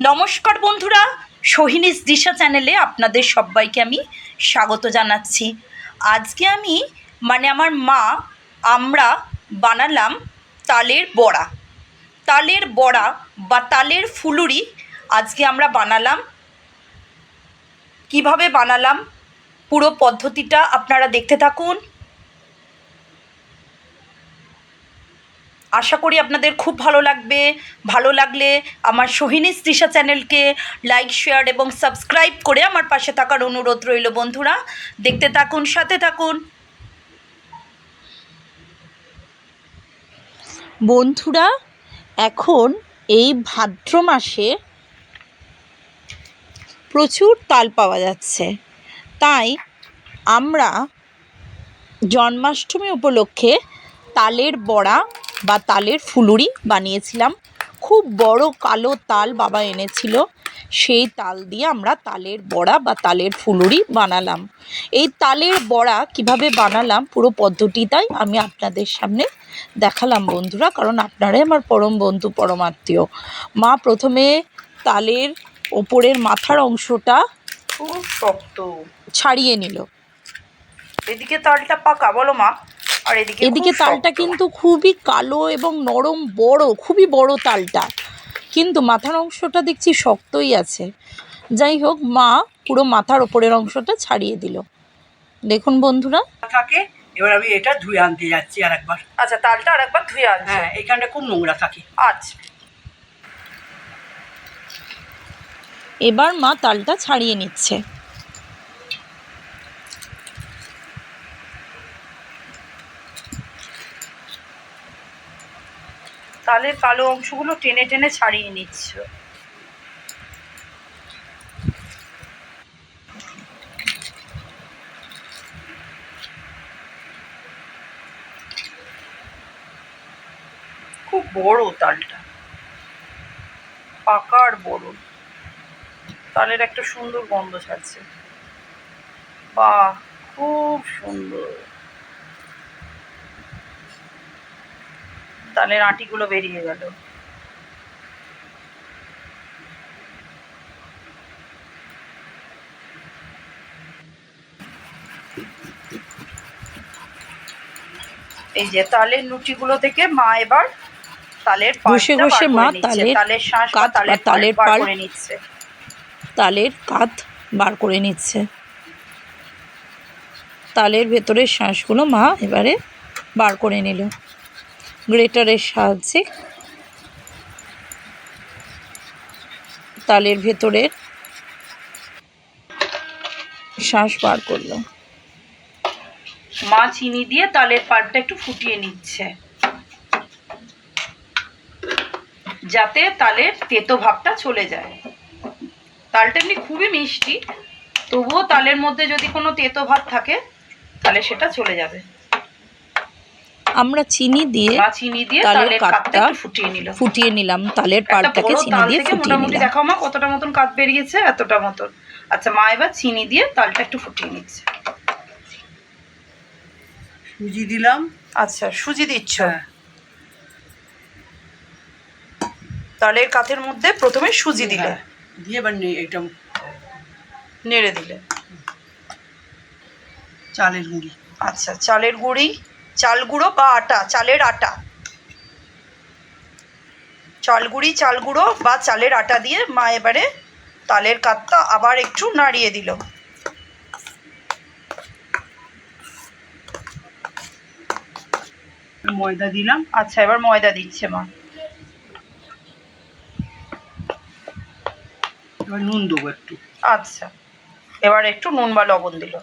নমস্কার বন্ধুরা, সোহিনীস দিশা চ্যানেলে আপনাদের সবাইকে আমি স্বাগত জানাচ্ছি। আজকে আমি মানে আমার মা, আমরা বানালাম তালের বড়া। তালের বড়া বা তালের ফুলুরি আজকে আমরা বানালাম। কীভাবে বানালাম, পুরো পদ্ধতিটা আপনারা দেখতে থাকুন। আশা করি আপনাদের খুব ভালো লাগবে। ভালো লাগলে আমার সোহিনী তৃষা চ্যানেলকে লাইক, শেয়ার এবং সাবস্ক্রাইব করে আমার পাশে থাকার অনুরোধ রইল বন্ধুরা। দেখতে থাকুন, সাথে থাকুন। বন্ধুরা, এখন এই ভাদ্র মাসে প্রচুর তাল পাওয়া যাচ্ছে। তাই আমরা জন্মাষ্টমী উপলক্ষে তালের বড়া বা তালের ফুলুরি বানিয়েছিলাম। খুব বড় কালো তাল বাবা এনেছিল। সেই তাল দিয়ে আমরা তালের বড়া বা তালের ফুলুরি বানালাম। এই তালের বড়া কীভাবে বানালাম পুরো পদ্ধতিটাই আমি আপনাদের সামনে দেখালাম বন্ধুরা কারণ আপনারাই আমার পরম বন্ধু পরম আত্মীয়। মা প্রথমে তালের ওপরের মাথার অংশটা খুব শক্ত। ছাড়িয়ে নিল। এদিকে তালটা পাকা বলো মা। এদিকে এদিকে তালটা কিন্তু খুবই কালো এবং নরম বড় খুবই বড় তালটা। কিন্তু মাথার অংশটা দেখছি শক্তই আছে। যাই হোক মা পুরো মাথার ওপরের অংশটা ছাড়িয়ে দিল। দেখুন বন্ধুরা। থাকে এবার আমি এটা ধুয়ে আনতে যাচ্ছি আর একবার আচ্ছা তালটা আর একবার ধুয়ে আনছে। হ্যাঁ এইখানটা খুব নোংরা থাকে। আচ্ছা। এবার মা তালটা ছাড়িয়ে নিচ্ছে। তালের কালো অংশগুলো টেনে টেনে ছাড়িয়ে নিচ্ছ। খুব বড় তালটা। পাকার বড়। তালের একটা সুন্দর গন্ধ ছাড়ছে। বাহ, খুব সুন্দর। তালের আঁটিগুলো বেরিয়ে গেল। এই যে তালের লুচিগুলো থেকে মা এবার তালের ঘষে পাল্পটা ঘষে মা তালের তালের শাঁস বা তালের তালের বার করে নিচ্ছে। তালের কাত বার করে নিচ্ছে। তালের ভেতরের শাঁসগুলো মা এবারে বার করে নিল। গ্রেটারের সাহায্যে তালের ভেতরের শ্বাস বার করল। মা চিনি দিয়ে তালের পাল্পটা একটু ফুটিয়ে নিচ্ছে। যাতে তালের তেতো ভাবটা চলে যায়। তালটা এমনি খুবই মিষ্টি, তবুও তালের মধ্যে যদি কোনো তেতো ভাব থাকে, তাহলে সেটা চলে যাবে। আমরা চিনি দিয়ে চিনি দিয়ে তালের কাঠটা কাঠটা ফুটিয়ে নিল ফুটিয়ে নিলাম তালের বড় চিনি দিয়ে ফুটিয়ে নিলাম। দেখাও মা কতটা মতন কাঠ বেরিয়েছে এতটা মতন। আচ্ছা মা এবার চিনি দিয়ে তালটা একটু ফুটিয়ে নিচ্ছে। সুজি দিলাম। আচ্ছা সুজি দিচ্ছ? হ্যাঁ। তালের কাঠের মধ্যে প্রথমে সুজি দিলে। হ্যাঁ, দিয়ে এবার এটা নেড়ে দিলে। চালের গুঁড়ি। আচ্ছা চালের গুঁড়ি। চাল গুঁড়ো বা আটা চালের আটা। চাল গুঁড়ি চাল গুঁড়ো বা চালের আটা দিয়ে মা এবারে তালের কাতটা আবার একটু নাড়িয়ে দিল। ময়দা দিলাম। আচ্ছা এবার ময়দা দিচ্ছে মা। এবার নুন দেবো একটু। আচ্ছা এবার একটু নুন বা লবণ দিল।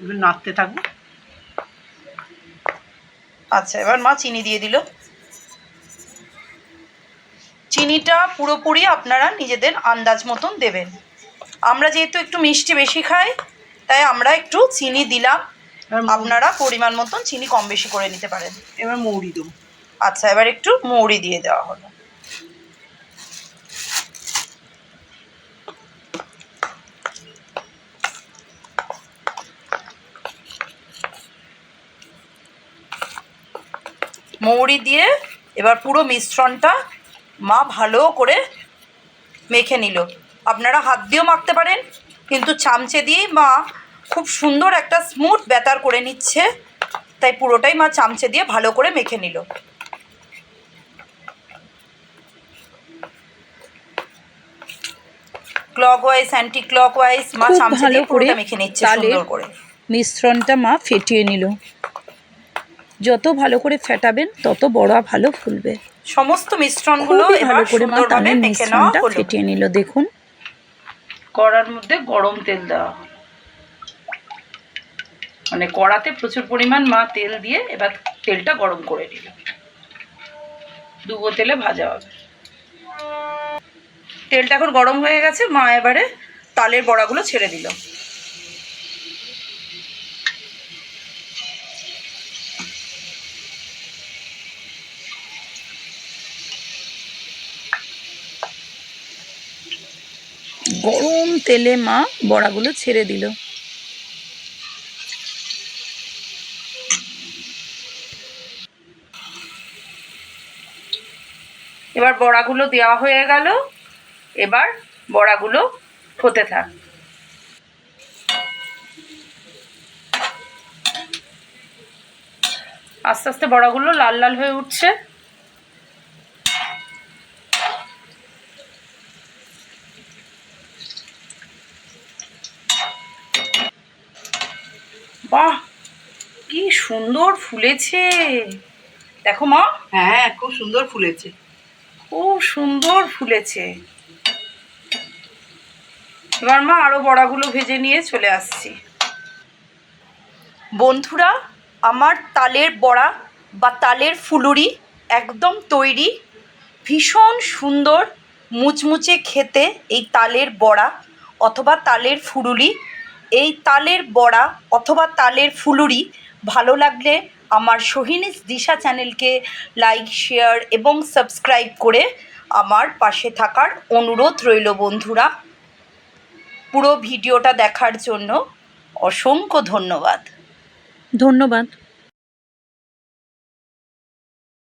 এবার নাড়তে থাকব। আচ্ছা এবার মা চিনি দিয়ে দিল। চিনিটা পুরোপুরি আপনারা নিজেদের আন্দাজ মতন দেবেন। আমরা যেহেতু একটু মিষ্টি বেশি খাই তাই আমরা একটু চিনি দিলাম। আপনারা পরিমাণ মতন চিনি কম বেশি করে নিতে পারেন। এবার মৌরি দেবো। আচ্ছা এবার একটু মৌরি দিয়ে দেওয়া হলো। মৌরি দিয়ে এবার পুরো মিশ্রণটা মা ভালো করে মেখে নিল। আপনারা হাত দিয়েও মাখতে পারেন কিন্তু চামচে দিয়েই মা খুব সুন্দর একটা স্মুথ ব্যাটার করে নিচ্ছে তাই পুরোটাই মা চামচে দিয়ে ভালো করে মেখে নিল। Clockwise anti clockwise মা চামচে দিয়ে পুরোটা মেখে নিচ্ছে সুন্দর করে। মিশ্রণটা মা ফেটিয়ে নিল। যত ভালো করে ফেটাবেন তত বড়া ভালো ফুলবে। সমস্ত মিশ্রণগুলো ভালো করে মা তালের মিশ্রণটা ফেটিয়ে নিল দেখুন। কড়ার মধ্যে গরম তেল দেওয়া মানে কড়াতে প্রচুর পরিমাণ মা তেল দিয়ে এবার তেলটা গরম করে নিল। ডুবো তেলে ভাজা হবে। তেলটা এখন গরম হয়ে গেছে মা এবারে তালের বড়াগুলো ছেড়ে দিল। গরম তেলে মা বড়াগুলো ছেড়ে দিল। এবার বড়াগুলো দেওয়া হয়ে গেল। এবার বড়াগুলো হতে থাক। আস্তে আস্তে বড়াগুলো লাল লাল হয়ে উঠছে। সুন্দর ফুলেছে। দেখো মা। হ্যাঁ খুব সুন্দর ফুলেছে। খুব সুন্দর ফুলেছে। এবার মা আরও বড়াগুলো ভেজে নিয়ে চলে আসছি। বন্ধুরা আমার তালের বড়া বা তালের ফুলুরি একদম তৈরি। ভীষণ সুন্দর মুচমুচে খেতে এই তালের বড়া অথবা তালের ফুলুরি। এই তালের বড়া অথবা তালের ফুলুরি ভালো লাগলে আমার সোহিনীস দিশা চ্যানেলকে লাইক, শেয়ার এবং সাবস্ক্রাইব করে আমার পাশে থাকার অনুরোধ রইল বন্ধুরা। পুরো ভিডিওটা দেখার জন্য অসংখ্য ধন্যবাদ। ধন্যবাদ।